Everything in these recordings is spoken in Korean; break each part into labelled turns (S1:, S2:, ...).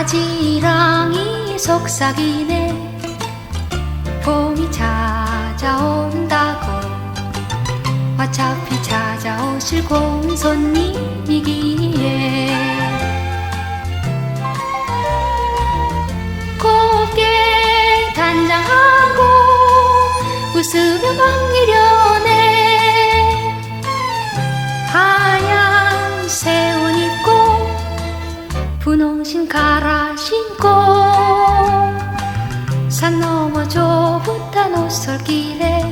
S1: 바지랑이 속삭이네. 봄이 찾아온다고. 어차피 찾아오실 공손님이기에. 곱게 단장하고 웃으며 반기려 갈아 신고 산 너머 좁은 옷솔길에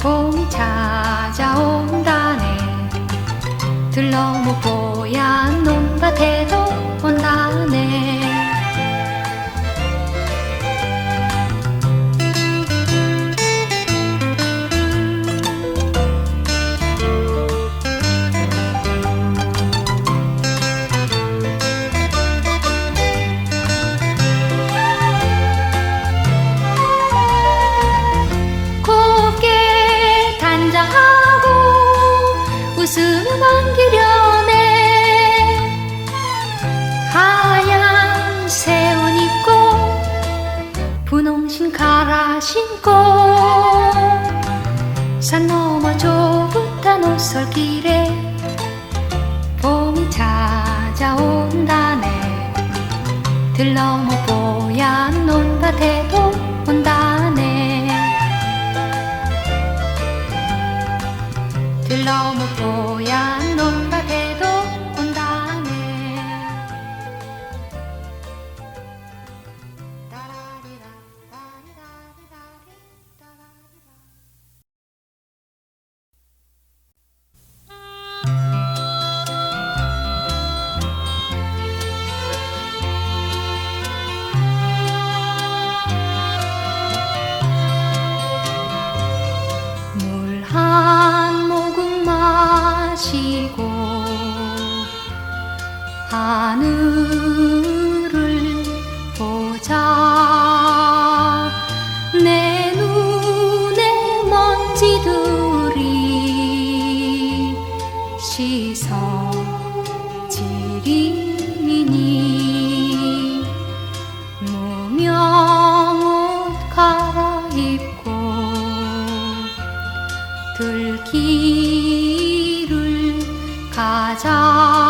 S1: 봄이 찾아온다네. 들러모 뽀얀 논밭에도 설길에 봄이 찾아온다네. 들러모 뽀얀 논밭에도 한 모금 마시고 하늘 家。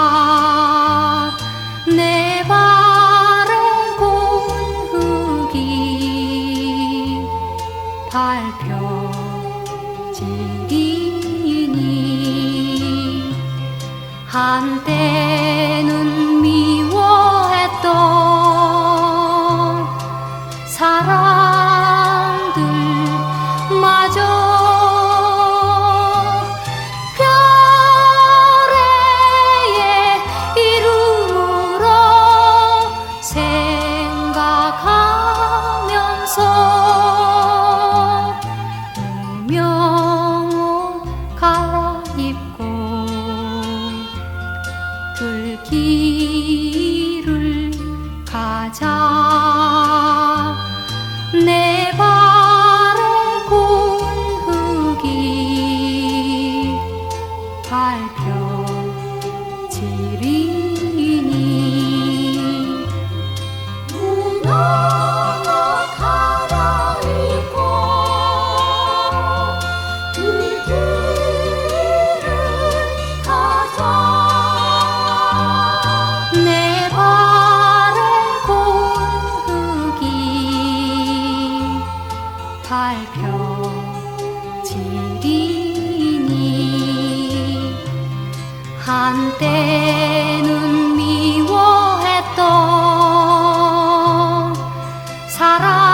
S1: 사랑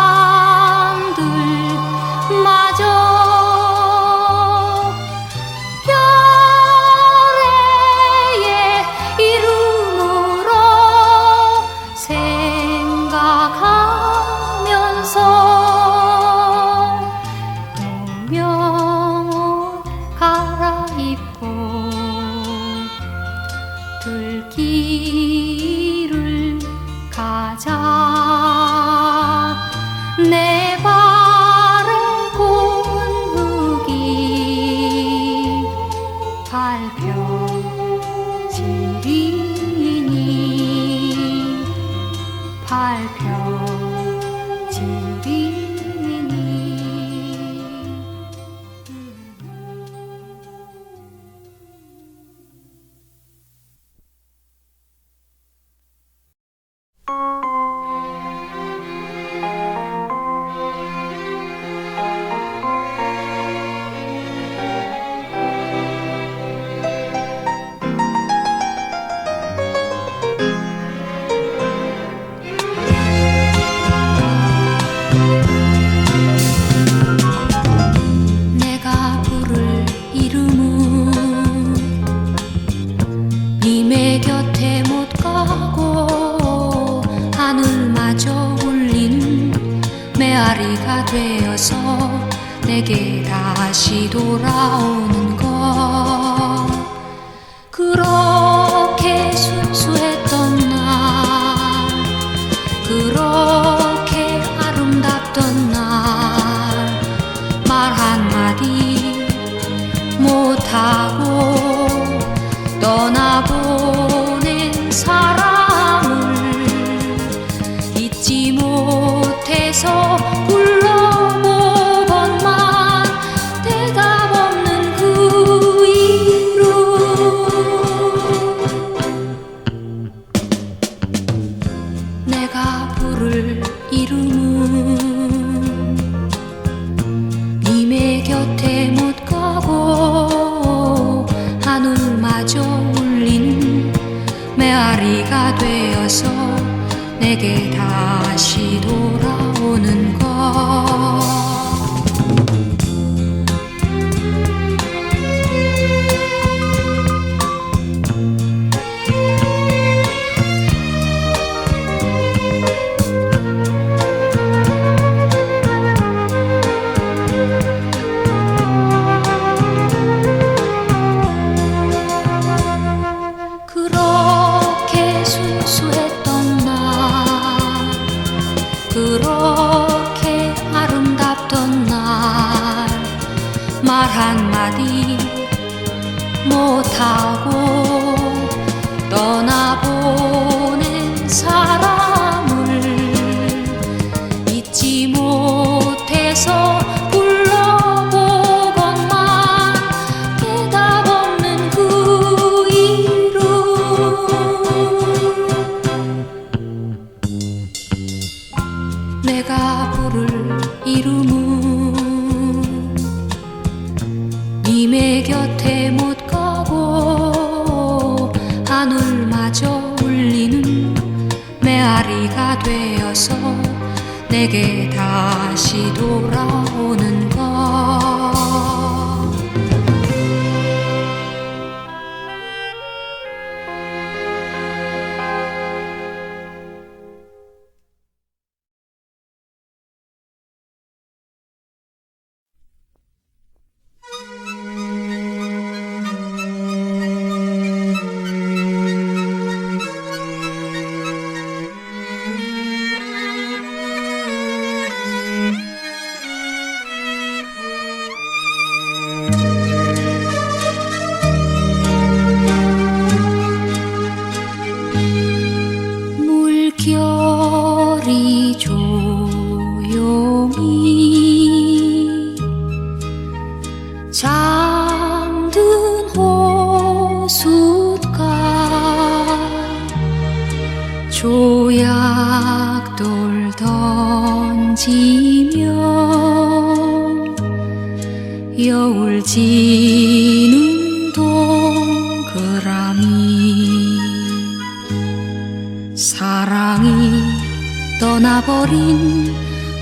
S1: 떠나버린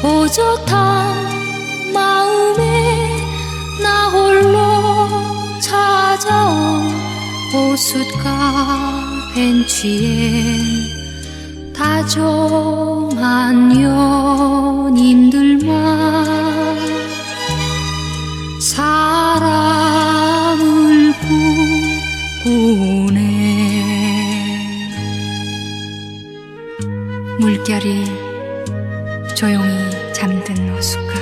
S1: 오죽한 마음에 나 홀로 찾아온 호숫가 벤치에 다정한 연인들만 사랑을 꾸네 물결이 조용히 잠든 호숫가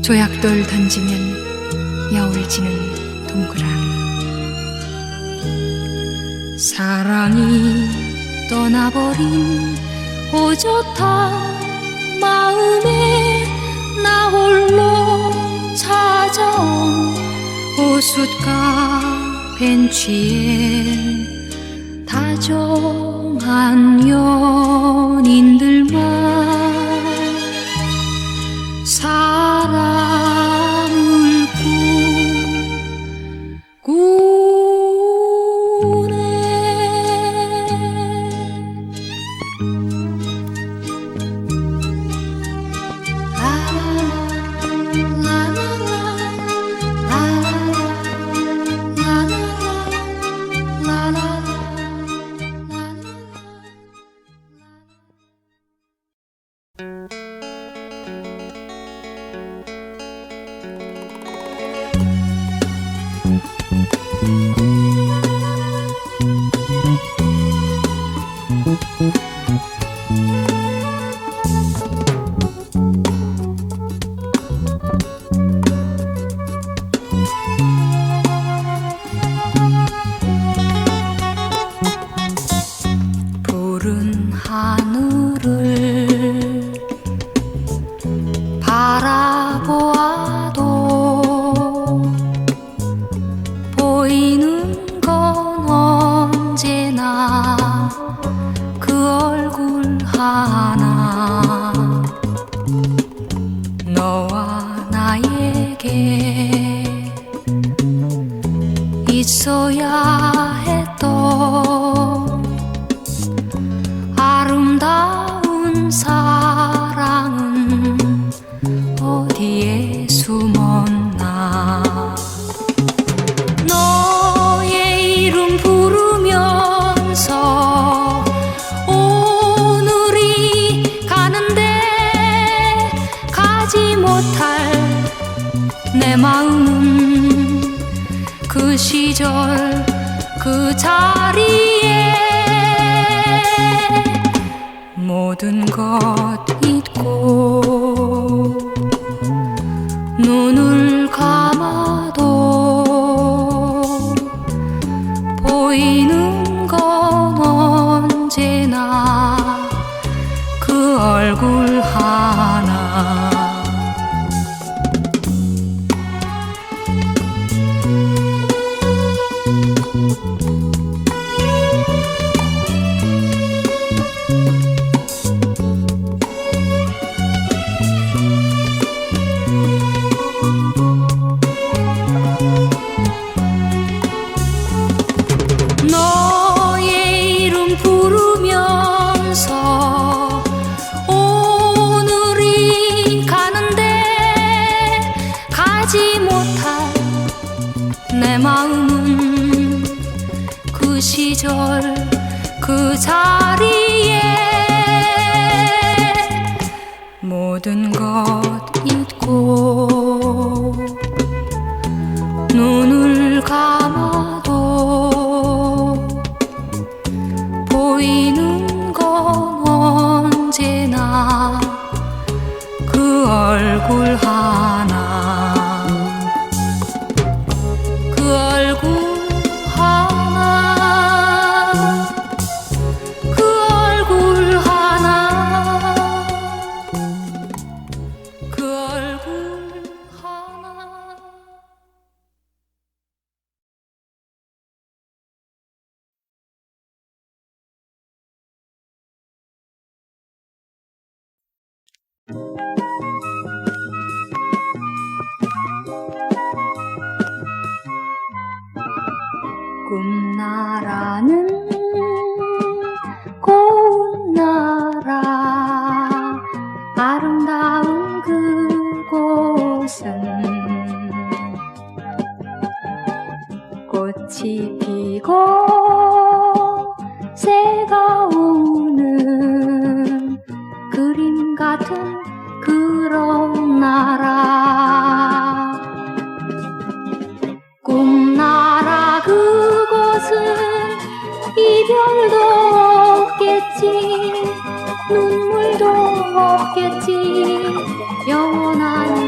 S1: 조약돌 던지면 여울지는 동그라미 사랑이 떠나버린 오젓한 마음에 나 홀로 찾아온 호숫가 벤치에 다져 정한 연인들 Música 어디에 숨었나. 너의 이름 부르면서 오늘이 가는데 가지 못할 내 마음은 그 시절 그 자리에 모든 것 너의 이름 부르면서 오늘이 가는데 가지 못할 내 마음은 그 시절 그 자리에 모든 것 얼굴 하나. 그 얼굴 하나. 그 얼굴 하나. 그 얼굴 하나. 꿈 나라는 고운 나라. 아름다운 그곳은 꽃이 피고 새가 우는 그림 같은 그런 나 ような